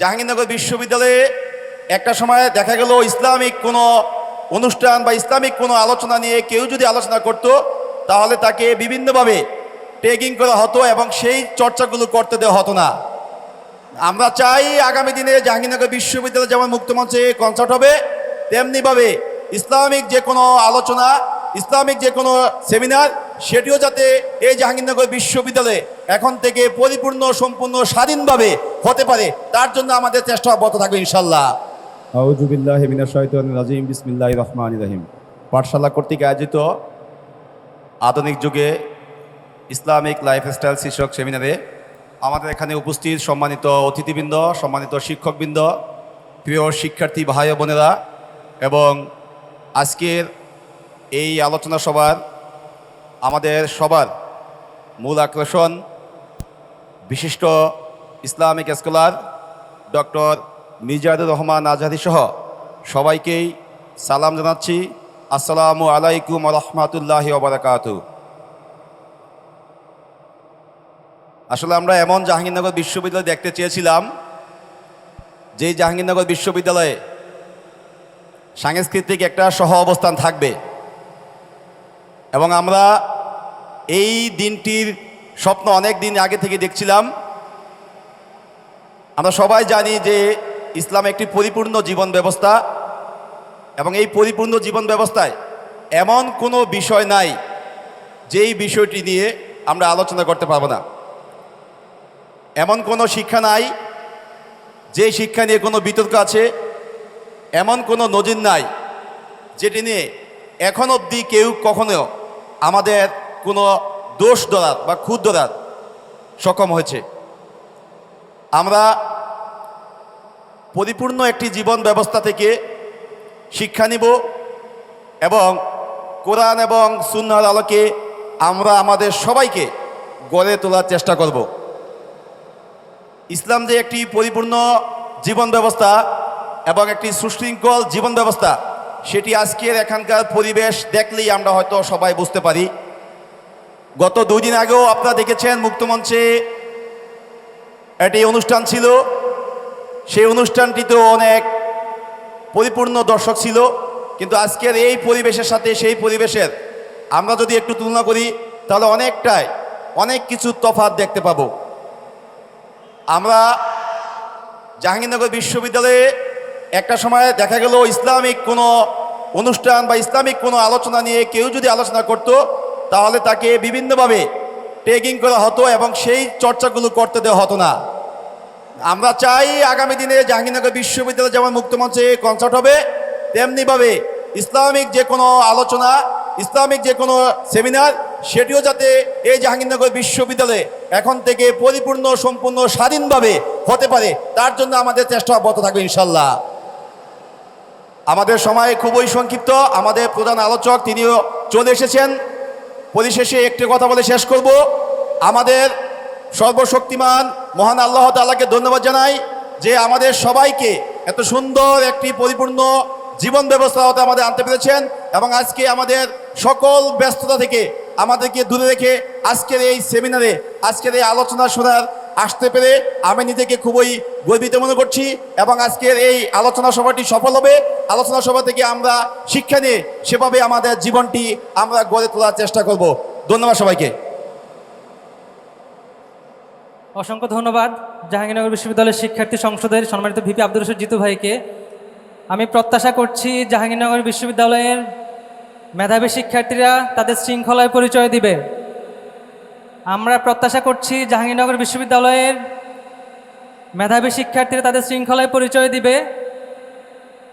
জাহাঙ্গীরনগর বিশ্ববিদ্যালয়ে একটা সময় দেখা গেল ইসলামিক কোনো অনুষ্ঠান বা ইসলামিক কোনো আলোচনা নিয়ে কেউ যদি আলোচনা করত, তাহলে তাকে বিভিন্নভাবে ট্যাগিং করা হতো এবং সেই চর্চাগুলো করতে দেওয়া হতো না। আমরা চাই আগামী দিনে জাহাঙ্গীরনগর বিশ্ববিদ্যালয় যেমন মুক্তমঞ্চে কনসার্ট হবে, তেমনিভাবে ইসলামিক যে কোনো আলোচনা, ইসলামিক যে কোনো সেমিনার সেটিও যাতে এই জাহাঙ্গীরনগর বিশ্ববিদ্যালয়ে এখন থেকে পরিপূর্ণ, সম্পূর্ণ, স্বাধীনভাবে হতে পারে, তার জন্য আমাদের চেষ্টা অব্যাহত থাকবে ইনশাল্লাহ আউজুবিল্লাহ শাইতানির রাজিম, বিসমিল্লাহির রহমানির রহিম। পাঠশালা কর্তৃক আয়োজিত আধুনিক যুগে ইসলামিক লাইফস্টাইল শীর্ষক সেমিনারে আমাদের এখানে উপস্থিত সম্মানিত অতিথিবৃন্দ, সম্মানিত শিক্ষকবৃন্দ, প্রিয় শিক্ষার্থী ভাই বোনেরা, এবং আজকের এই আলোচনা সভার আমাদের সবার মূল আকর্ষণ বিশিষ্ট Islamic scholar doctor Mizadur Rahman Azadi সহ সবাইকেই সালাম জানাচ্ছি। আসসালামু আলাইকুম রহমতুল্লাহ ওবরাকাত আসলে আমরা এমন জাহাঙ্গীরনগর বিশ্ববিদ্যালয় দেখতে চেয়েছিলাম, যেই জাহাঙ্গীরনগর বিশ্ববিদ্যালয়ে সাংস্কৃতিক একটা সহ অবস্থান থাকবে। এবং আমরা এই দিনটির স্বপ্ন অনেক দিন আগে থেকে দেখছিলাম। আমরা সবাই জানি যে ইসলাম একটি পরিপূর্ণ জীবন ব্যবস্থা এবং এই পরিপূর্ণ জীবন ব্যবস্থায় এমন কোনো বিষয় নাই যেই বিষয়টি নিয়ে আমরা আলোচনা করতে পারব না। এমন কোনো শিক্ষা নাই যে শিক্ষা নিয়ে কোনো বিতর্ক আছে, এমন কোনো নজির নাই যেটি নিয়ে এখন অবধি কেউ কখনো আমাদের কোনো দোষ ধরার বা খুদ ধরার সক্ষম হয়েছে। আমরা পরিপূর্ণ একটি জীবন ব্যবস্থা থেকে শিক্ষা নিব এবং কোরআন এবং সুন্নার আলোকে আমরা আমাদের সবাইকে গড়ে তোলার চেষ্টা করব। ইসলাম যে একটি পরিপূর্ণ জীবন ব্যবস্থা এবং একটি সুশৃঙ্খল জীবন ব্যবস্থা সেটি আজকের এখানকার পরিবেশ দেখলেই আমরা হয়তো সবাই বুঝতে পারি। গত দুই দিন আগেও আপনারা দেখেছেন মুক্তমঞ্চে একটি অনুষ্ঠান ছিল। সেই অনুষ্ঠানটিতেও অনেক পরিপূর্ণ দর্শক ছিল। কিন্তু আজকের এই পরিবেশের সাথে সেই পরিবেশের আমরা যদি একটু তুলনা করি, তাহলে অনেকটাই অনেক কিছু তফাৎ দেখতে পাবো। আমরা জাহাঙ্গীরনগর বিশ্ববিদ্যালয়ে একটা সময় দেখা গেল ইসলামিক কোনো অনুষ্ঠান বা ইসলামিক কোনো আলোচনা নিয়ে কেউ যদি আলোচনা করত, তাহলে তাকে বিভিন্নভাবে ট্রেকিং করা হতো এবং সেই চর্চাগুলো করতে দেওয়া হতো না। আমরা চাই আগামী দিনে জাহাঙ্গীরনগর বিশ্ববিদ্যালয় যেমন মুক্তমঞ্চে কনসার্ট হবে, তেমনিভাবে ইসলামিক যে কোনো আলোচনা, ইসলামিক যে কোনো সেমিনার সেটিও যাতে এই জাহাঙ্গীরনগর বিশ্ববিদ্যালয়ে এখন থেকে পরিপূর্ণ, সম্পূর্ণ, স্বাধীনভাবে হতে পারে, তার জন্য আমাদের চেষ্টা অব্যাহত থাকবে ইনশাল্লাহ আমাদের সময় খুবই সংক্ষিপ্ত। আমাদের প্রধান আলোচক তিনিও চলে এসেছেন। পরিশেষে একটি কথা বলে শেষ করব। আমাদের সর্বশক্তিমান মহান আল্লাহ তাআলাকে ধন্যবাদ জানাই যে আমাদের সবাইকে এত সুন্দর একটি পরিপূর্ণ জীবন ব্যবস্থা হতে আমাদের আনতে পেরেছেন এবং আজকে আমাদের সকল ব্যস্ততা থেকে আমাদেরকে দূরে রেখে আজকের এই সেমিনারে, আজকের এই আলোচনা শোনার আসতে পেরে আমি নিজেকে খুবই গর্বিত মনে করছি এবং আজকের এই আলোচনা সভাটি সফল হবে। আলোচনা সভা থেকে আমরা শিক্ষা নিয়ে সেভাবে আমাদের জীবনটি আমরা গড়ে তোলার চেষ্টা করব। ধন্যবাদ সবাইকে। অসংখ্য ধন্যবাদ জাহাঙ্গীরনগর বিশ্ববিদ্যালয়ের শিক্ষার্থী সংসদের সম্মানিত ভিপি আব্দুল রশিদ জিতু ভাইকে। আমি প্রত্যাশা করছি জাহাঙ্গীরনগর বিশ্ববিদ্যালয়ের মেধাবী শিক্ষার্থীরা তাদের শৃঙ্খলায় পরিচয় দিবে। আমরা প্রত্যাশা করছি জাহাঙ্গীরনগর বিশ্ববিদ্যালয়ের মেধাবী শিক্ষার্থীরা তাদের শৃঙ্খলায় পরিচয় দিবে।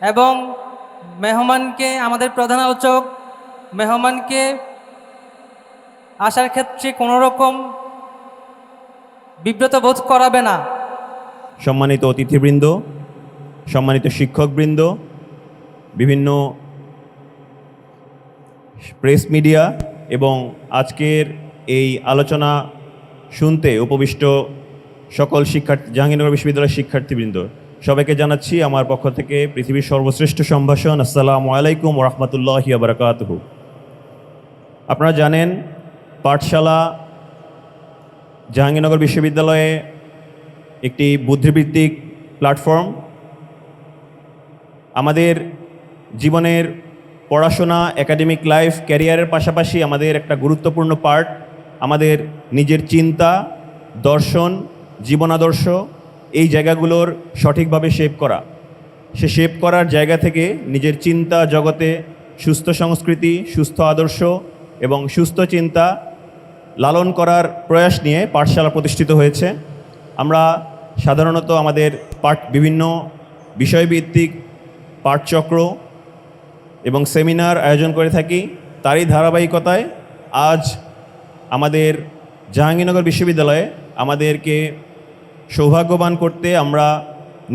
এবং মেহমানকে, আমাদের প্রধান আলোচক মেহমানকে আসার ক্ষেত্রে কোনো রকম বিব্রত বোধ করাবে না। সম্মানিত অতিথিবৃন্দ, সম্মানিত শিক্ষকবৃন্দ, বিভিন্ন প্রেস মিডিয়া এবং আজকের এই আলোচনা শুনতে উপবিষ্ট সকল শিক্ষার্থী, জাহাঙ্গীরনগর বিশ্ববিদ্যালয়ের শিক্ষার্থীবৃন্দ। সবাইকে জানাচ্ছি আমার পক্ষ থেকে পৃথিবীর সর্বশ্রেষ্ঠ সম্ভাষণ, আসসালামু আলাইকুম রহমতুল্লাহি আবরকাতহ আপনারা জানেন, পাঠশালা জাহাঙ্গীরনগর বিশ্ববিদ্যালয়ে একটি বুদ্ধিবৃত্তিক প্ল্যাটফর্ম। আমাদের জীবনের পড়াশোনা একাডেমিক লাইফ ক্যারিয়ারের পাশাপাশি আমাদের একটা গুরুত্বপূর্ণ পার্ট আমাদের নিজের চিন্তা, দর্শন, জীবনাদর্শ এই জায়গাগুলোর সঠিকভাবে শেপ করা। সে শেপ করার জায়গা থেকে নিজের চিন্তা জগতে সুস্থ সংস্কৃতি, সুস্থ আদর্শ এবং সুস্থ চিন্তা লালন করার প্রয়াস নিয়ে পাঠশালা প্রতিষ্ঠিত হয়েছে। আমরা সাধারণত আমাদের পাঠ বিভিন্ন বিষয়ভিত্তিক পাঠচক্র এবং সেমিনার আয়োজন করে থাকি। তারই ধারাবাহিকতায় আজ আমাদের জাহাঙ্গীরনগর বিশ্ববিদ্যালয়ে আমাদেরকে সৌভাগ্যবান করতে আমরা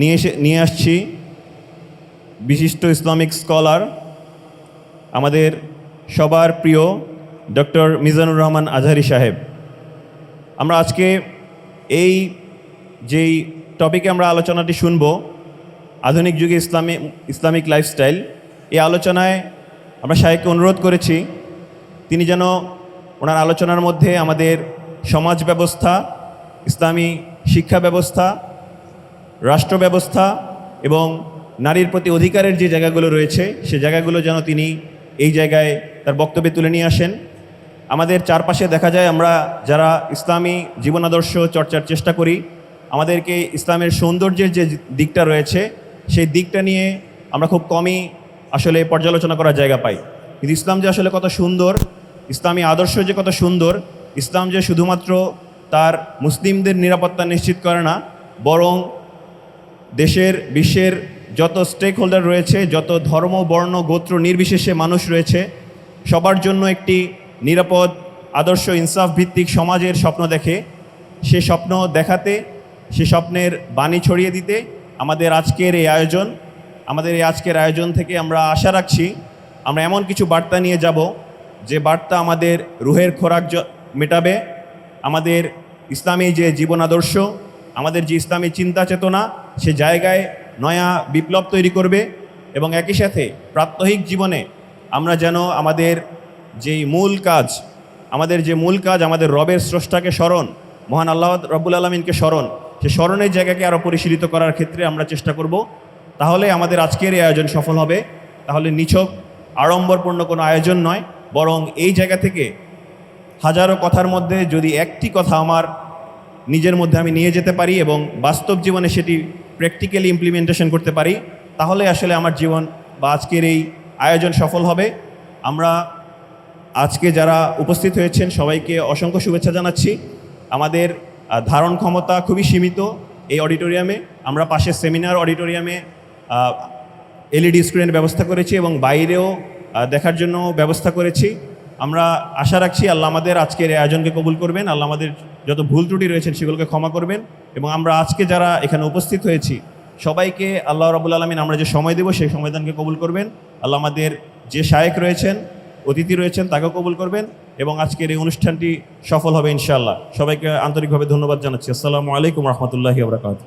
নিয়ে এসে, নিয়ে আসছি বিশিষ্ট ইসলামিক স্কলার, আমাদের সবার প্রিয় ডক্টর মিজানুর রহমান আজহারি সাহেব। আমরা আজকে এই যেই টপিকে আমরা আলোচনাটি শুনব, আধুনিক যুগে ইসলামী, ইসলামিক লাইফস্টাইল এই আলোচনায় আমরা সাহেবকে অনুরোধ করেছি, তিনি যেন ওনার আলোচনার মধ্যে আমাদের সমাজ ব্যবস্থা, ইসলামী শিক্ষা ব্যবস্থা, রাষ্ট্র ব্যবস্থা এবং নারীর প্রতি অধিকারের যে জায়গাগুলো রয়েছে, সে জায়গাগুলো যেন তিনি এই জায়গায় তার বক্তব্যে তুলে নিয়ে আসেন। আমাদের চারপাশে দেখা যায় আমরা যারা ইসলামী জীবনাদর্শ চর্চার চেষ্টা করি, আমাদেরকে ইসলামের সৌন্দর্যের যে দিকটা রয়েছে, সেই দিকটা নিয়ে আমরা খুব কমই আসলে পর্যালোচনা করার জায়গা পাই। কিন্তু ইসলাম যে আসলে কত সুন্দর, ইসলামী আদর্শ যে কত সুন্দর, ইসলাম যে শুধুমাত্র তার মুসলিমদের নিরাপত্তা নিশ্চিত করে না, বরং দেশের, বিশ্বের যত স্টেক হোল্ডার রয়েছে, যত ধর্ম, বর্ণ, গোত্র নির্বিশেষে মানুষ রয়েছে, সবার জন্য একটি নিরাপদ, আদর্শ ইনসাফ ভিত্তিক সমাজের স্বপ্ন দেখে, সে স্বপ্ন দেখাতে, সে স্বপ্নের বাণী ছড়িয়ে দিতে আমাদের আজকের এই আয়োজন, আমাদের এই আজকের আয়োজন থেকে আমরা আশা রাখছি, আমরা এমন কিছু বার্তা নিয়ে যাব, যে বার্তা আমাদের রুহের খোরাক মেটাবে। আমাদের ইসলামী যে জীবন আদর্শ, আমাদের যে ইসলামী চিন্তা চেতনা, সে জায়গায় নয়া বিপ্লব তৈরি করবে এবং একই সাথে প্রাত্যহিক জীবনে আমরা যেন আমাদের যেই মূল কাজ, আমাদের যে মূল কাজ, আমাদের রবের স্রষ্টাকে স্মরণ, মহান আল্লাহ রব্বুল আলমিনকে স্মরণ, সে স্মরণের জায়গাকে আরও পরিশীলিত করার ক্ষেত্রে আমরা চেষ্টা করব। তাহলে আমাদের আজকের এই আয়োজন সফল হবে। তাহলে নিছক আড়ম্বরপূর্ণ কোনো আয়োজন নয়, বরং এই জায়গা থেকে হাজারো কথার মধ্যে যদি একটি কথা আমার নিজের মধ্যে আমি নিয়ে যেতে পারি এবং বাস্তব জীবনে সেটি প্র্যাকটিক্যালি ইমপ্লিমেন্টেশন করতে পারি, তাহলে আসলে আমার জীবন বা আজকের এই আয়োজন সফল হবে। আমরা আজকে যারা উপস্থিত হয়েছেন, সবাইকে অসংখ্য শুভেচ্ছা জানাচ্ছি। আমাদের ধারণ ক্ষমতা খুবই সীমিত এই অডিটোরিয়ামে। আমরা পাশে সেমিনার অডিটোরিয়ামে এলইডি স্ক্রিনের ব্যবস্থা করেছি এবং বাইরেও দেখার জন্য ব্যবস্থা করেছি। আমরা আশা রাখছি আল্লাহ আমাদের আজকের এই আয়োজনকে কবুল করবেন, আল্লাহ আমাদের যত ভুল ত্রুটি রয়েছেন সেগুলোকে ক্ষমা করবেন এবং আমরা আজকে যারা এখানে উপস্থিত হয়েছি, সবাইকে আল্লাহ রবুল আলমিন আমরা যে সময় দেব সেই সময়দানকে কবুল করবেন, আল্লাহ আমাদের যে শায়েক রয়েছেন, অতিথি রয়েছেন তাকেও কবুল করবেন এবং আজকের এই অনুষ্ঠানটি সফল হবে ইনশাআল্লাহ। সবাইকে আন্তরিকভাবে ধন্যবাদ জানাচ্ছি। আসসালামু আলাইকুম রহমতুল্লাহি আবরাকাত